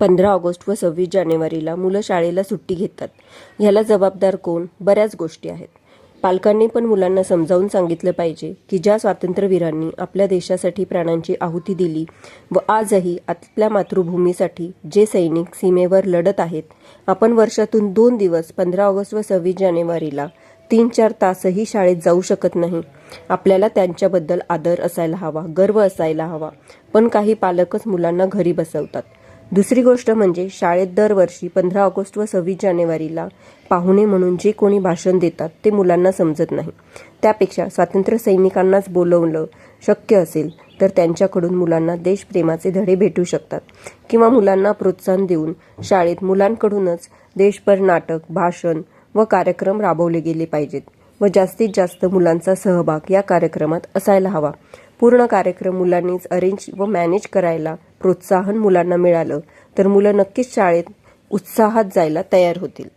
पंधरा ऑगस्ट व सव्वीस जानेवारीला मुलं शाळेला सुट्टी घेतात. ह्याला जबाबदार कोण? बऱ्याच गोष्टी आहेत. पालकांनी पण मुलांना समजावून सांगितलं पाहिजे की ज्या स्वातंत्र्यवीरांनी आपल्या देशासाठी प्राणांची आहुती दिली व आजही आपल्या मातृभूमीसाठी जे सैनिक सीमेवर लढत आहेत आपण वर्षातून दोन दिवस पंधरा ऑगस्ट व सव्वीस जानेवारीला तीन चार तासही शाळेत जाऊ शकत नाही. आपल्याला त्यांच्याबद्दल आदर असायला हवा गर्व असायला हवा. पण काही पालकच मुलांना घरी बसवतात. दुसरी गोष्ट म्हणजे शाळेत दरवर्षी पंधरा ऑगस्ट व सव्वीस जानेवारीला पाहुणे म्हणून जे कोणी भाषण देतात ते मुलांना समजत नाही. त्यापेक्षा स्वातंत्र्य सैनिकांनाच बोलवलं शक्य असेल तर त्यांच्याकडून मुलांना देशप्रेमाचे धडे भेटू शकतात किंवा मुलांना प्रोत्साहन देऊन शाळेत मुलांकडूनच देशभर नाटक भाषण व कार्यक्रम राबवले गेले पाहिजेत व जास्तीत जास्त मुलांचा सहभाग या कार्यक्रमात असायला हवा. पूर्ण कार्यक्रम मुलांनीच अरेंज व मॅनेज करायला प्रोत्साहन मुलांना मिळालं तर मुलं नक्कीच शाळेत उत्साहात जायला तयार होतील.